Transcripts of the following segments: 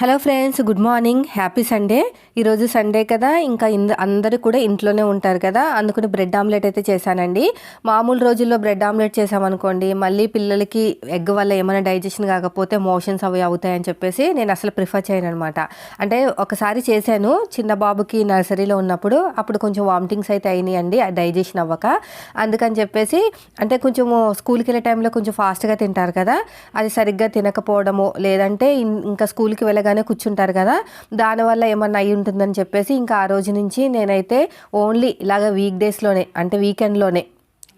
Hello friends good morning. Happy Sunday. ఈరోజు Sunday కదా ఇంకా ఇంద అందరూ కూడా ఇంట్లోనే ఉంటారు కదా అందుకని బ్రెడ్ ఆమ్లెట్ అయితే చేశానండి. మామూలు రోజుల్లో బ్రెడ్ ఆమ్లెట్ చేసామనుకోండి మళ్ళీ పిల్లలకి ఎగ్ వల్ల ఏమైనా డైజెషన్ కాకపోతే మోషన్స్ అవి అవుతాయని చెప్పేసి నేను అసలు ప్రిఫర్ చేయను అనమాట అంటే ఒకసారి చేశాను చిన్న బాబుకి నర్సరీలో ఉన్నప్పుడు అప్పుడు కొంచెం వామిటింగ్స్ అయితే అయినాయండి డైజెషన్ అవ్వక. అందుకని చెప్పేసి అంటే కొంచెము స్కూల్కి వెళ్ళే టైంలో కొంచెం ఫాస్ట్గా తింటారు కదా అది సరిగ్గా తినకపోవడము లేదంటే ఇంకా స్కూల్కి వెళ్ళగానే కూర్చుంటారు కదా. దానివల్ల ఏమన్నా అయి ఉంటుందని చెప్పేసి ఇంకా ఆ రోజు నుంచి నేనైతే ఓన్లీ ఇలాగ వీక్ డేస్లోనే అంటే వీకెండ్లోనే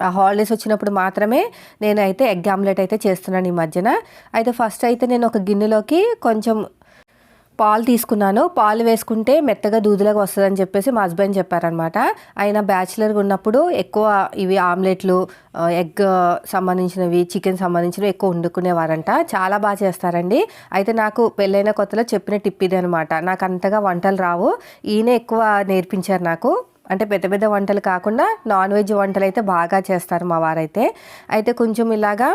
ఆ హాలిడేస్ వచ్చినప్పుడు మాత్రమే నేనైతే ఎగ్ ఆమ్లెట్ అయితే చేస్తున్నాను ఈ మధ్యన. అయితే ఫస్ట్ అయితే నేను ఒక గిన్నెలోకి కొంచెం పాలు తీసుకున్నాను. పాలు వేసుకుంటే మెత్తగా దూదులాగా వస్తుందని చెప్పేసి మా హస్బెండ్ చెప్పారనమాట ఆయన బ్యాచిలర్గా ఉన్నప్పుడు ఎక్కువ ఇవి ఆమ్లెట్లు ఎగ్ సంబంధించినవి చికెన్ సంబంధించినవి ఎక్కువ వండుకునేవారంట. చాలా బాగా చేస్తారండి. అయితే నాకు పెళ్ళైన కొత్తలో చెప్పిన టిప్ ఇది అనమాట నాకు అంతగా వంటలు రావు. ఈయన ఎక్కువ నేర్పించారు నాకు. అంటే పెద్ద పెద్ద వంటలు కాకుండా నాన్ వెజ్ వంటలు అయితే బాగా చేస్తారు మా వారైతే. అయితే కొంచెం ఇలాగా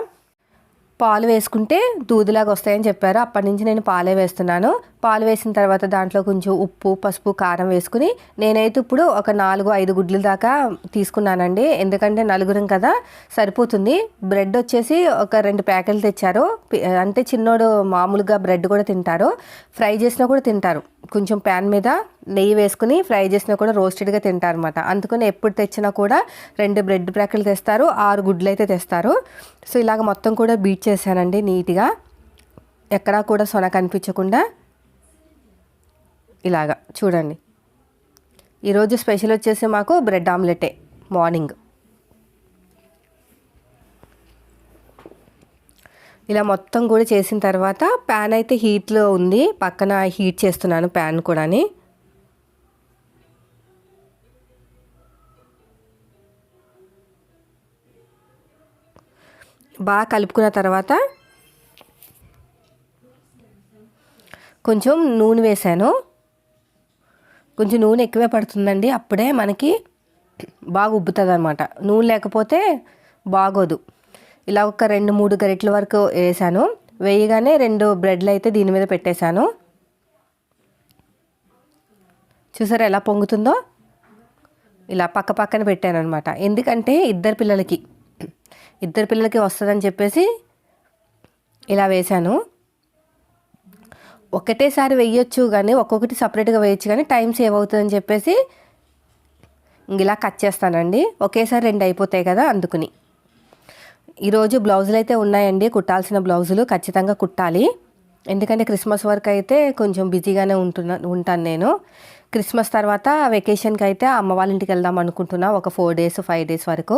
పాలు వేసుకుంటే దూదులాగా వస్తాయని చెప్పారు. అప్పటి నుంచి నేను పాలే వేస్తున్నాను. పాలు వేసిన తర్వాత దాంట్లో కొంచెం ఉప్పు పసుపు కారం వేసుకుని నేనైతే ఇప్పుడు ఒక నాలుగు ఐదు గుడ్లు దాకా తీసుకున్నానండి. ఎందుకంటే నలుగురం కదా సరిపోతుంది. బ్రెడ్ వచ్చేసి ఒక రెండు ప్యాకెట్లు తెచ్చారు. అంటే చిన్నోడు మామూలుగా బ్రెడ్ కూడా తింటారు. ఫ్రై చేసినా కూడా తింటారు. కొంచెం ప్యాన్ మీద నెయ్యి వేసుకుని ఫ్రై చేసినా కూడా రోస్టెడ్గా తింటారు అనమాట అందుకని ఎప్పుడు తెచ్చినా కూడా రెండు బ్రెడ్ ప్యాకెట్లు తెస్తారు ఆరు గుడ్లు అయితే తెస్తారు. సో ఇలాగ మొత్తం కూడా బీట్ చేశానండి నీట్గా. ఎక్కడా కూడా సొన కనిపించకుండా ఇలాగా చూడండి. ఈరోజు స్పెషల్ వచ్చేసి మాకు బ్రెడ్ ఆమ్లెటే మార్నింగ్. ఇలా మొత్తం కూడా చేసిన తర్వాత ప్యాన్ అయితే హీట్లో ఉంది. పక్కన హీట్ చేస్తున్నాను ప్యాన్ కూడాని. బాగా కలుపుకున్న తర్వాత కొంచెం నూనె వేసాను. కొంచెం నూనె ఎక్కువే పడుతుందండి. అప్పుడే మనకి బాగా ఉబ్బుతుంది అనమాట నూనె లేకపోతే బాగోదు. ఇలా ఒక రెండు మూడు గరిటల వరకు వేసాను. వేయగానే రెండు బ్రెడ్లు అయితే దీని మీద పెట్టేశాను. చూసారా ఎలా పొంగుతుందో? ఇలా పక్క పక్కన పెట్టాను అనమాట ఎందుకంటే ఇద్దరు పిల్లలకి ఇద్దరు పిల్లలకి వస్తుందని చెప్పేసి ఇలా వేశాను. ఒకటేసారి వేయొచ్చు కానీ ఒక్కొక్కటి సపరేట్గా వేయొచ్చు కానీ టైం సేవ్ అవుతుందని చెప్పేసి ఇలా కట్ చేస్తానండి. ఒకేసారి రెండు అయిపోతాయి కదా అందుకుని. ఈరోజు బ్లౌజులు అయితే ఉన్నాయండి. కుట్టాల్సిన బ్లౌజులు ఖచ్చితంగా కుట్టాలి. ఎందుకంటే క్రిస్మస్ వరకు అయితే కొంచెం బిజీగానే ఉంటున్నా ఉంటాను నేను. క్రిస్మస్ తర్వాత వెకేషన్కి అయితే అమ్మ వాళ్ళ ఇంటికి వెళ్దాం అనుకుంటున్నా ఒక ఫోర్ డేస్ ఫైవ్ డేస్ వరకు.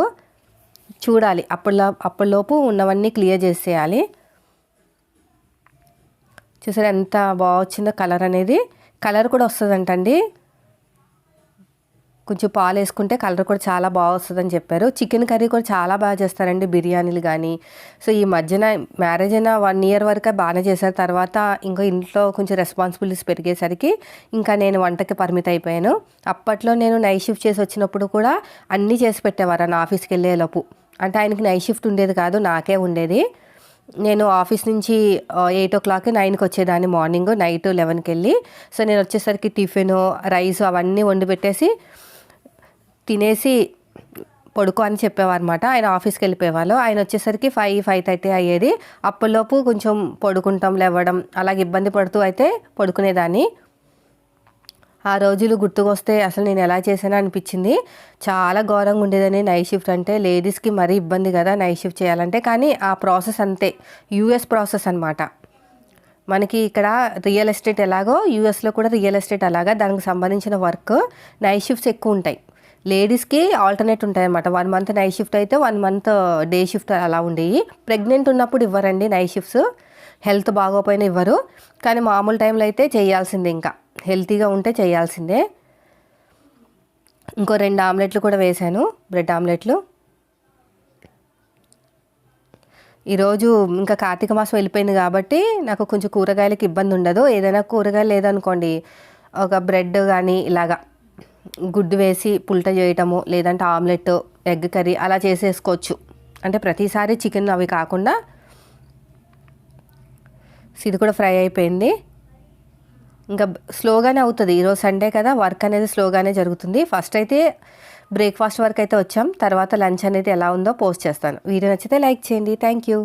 చూడాలి. అప్పట్లో అప్పటిలోపు ఉన్నవన్నీ క్లియర్ చేసేయాలి. చూసారు ఎంత బాగా వచ్చిందో కలర్ అనేది. కలర్ కూడా వస్తుందంటండి. కొంచెం పాలు వేసుకుంటే కలర్ కూడా చాలా బాగా వస్తుందని చెప్పారు. చికెన్ కర్రీ కూడా చాలా బాగా చేస్తారండి బిర్యానీలు కానీ. సో ఈ మధ్యన మ్యారేజ్ అయిన వన్ ఇయర్ వరకే బాగానే చేశారు. తర్వాత ఇంకా ఇంట్లో కొంచెం రెస్పాన్సిబిలిటీస్ పెరిగేసరికి ఇంకా నేను వంటకి పరిమిత అయిపోయాను. అప్పట్లో నేను నైట్ షిఫ్ట్ చేసి వచ్చినప్పుడు కూడా అన్నీ చేసి పెట్టేవారు నా ఆఫీస్కి వెళ్ళేలోపు. అంటే ఆయనకి నైట్ షిఫ్ట్ ఉండేది కాదు నాకే ఉండేది. నేను ఆఫీస్ నుంచి ఎయిట్ ఓ క్లాక్ నైన్కి వచ్చేదాన్ని మార్నింగ్ నైట్ లెవెన్కి వెళ్ళి సో నేను వచ్చేసరికి టిఫిన్ రైస్ అవన్నీ వండి పెట్టేసి తినేసి పడుకో అని చెప్పేవారనమాట ఆయన ఆఫీస్కి వెళ్ళిపోయేవాళ్ళు. ఆయన వచ్చేసరికి ఫైవ్ ఫైవ్ థర్టీ అయ్యేది. అప్పటిలోపు కొంచెం పడుకుంటాం లేవడం అలాగే ఇబ్బంది పడుతూ అయితే పడుకునేదాన్ని. ఆ రోజులు గుర్తుకొస్తే అసలు నేను ఎలా చేశానో అనిపించింది. చాలా ఘోరంగా ఉండేదని నైట్ షిఫ్ట్ అంటే లేడీస్కి మరీ ఇబ్బంది కదా నైట్ షిఫ్ట్ చేయాలంటే. కానీ ఆ ప్రాసెస్ అంతే యూఎస్ ప్రాసెస్ అనమాట మనకి ఇక్కడ రియల్ ఎస్టేట్ ఎలాగో యూఎస్లో కూడా రియల్ ఎస్టేట్ అలాగా దానికి సంబంధించిన వర్క్ నైట్ షిఫ్ట్స్ ఎక్కువ ఉంటాయి. లేడీస్కి ఆల్టర్నేట్ ఉంటాయి అనమాట వన్ మంత్ నైట్ షిఫ్ట్ అయితే వన్ మంత్ డే షిఫ్ట్ అలా ఉండేవి. ప్రెగ్నెంట్ ఉన్నప్పుడు ఇవ్వరండి నైట్ షిఫ్ట్స్ హెల్త్ బాగోపోయినా ఇవ్వరు. కానీ మామూలు టైంలో అయితే చేయాల్సిందే ఇంకా. హెల్తీగా ఉంటే చేయాల్సిందే. ఇంకో రెండు ఆమ్లెట్లు కూడా వేశాను బ్రెడ్ ఆమ్లెట్లు. ఈరోజు ఇంకా కార్తీక మాసం వెళ్ళిపోయింది కాబట్టి నాకు కొంచెం కూరగాయలకి ఇబ్బంది ఉండదు. ఏదైనా కూరగాయలు లేదనుకోండి ఒక బ్రెడ్ కానీ ఇలాగా గుడ్డు వేసి పుల్ట చేయటము లేదంటే ఆమ్లెట్ ఎగ్ కర్రీ అలా చేసేసుకోవచ్చు. అంటే ప్రతిసారి చికెన్ అవి కాకుండా ఇది కూడా ఫ్రై అయిపోయింది. ఇంకా స్లోగానే అవుతుంది. ఈరోజు సండే కదా వర్క్ అనేది స్లోగానే జరుగుతుంది. ఫస్ట్ అయితే బ్రేక్ఫాస్ట్ వరకు అయితే వచ్చాం. తర్వాత లంచ్ అనేది ఎలా ఉందో పోస్ట్ చేస్తాను. వీడియో నచ్చితే లైక్ చేయండి. Thank you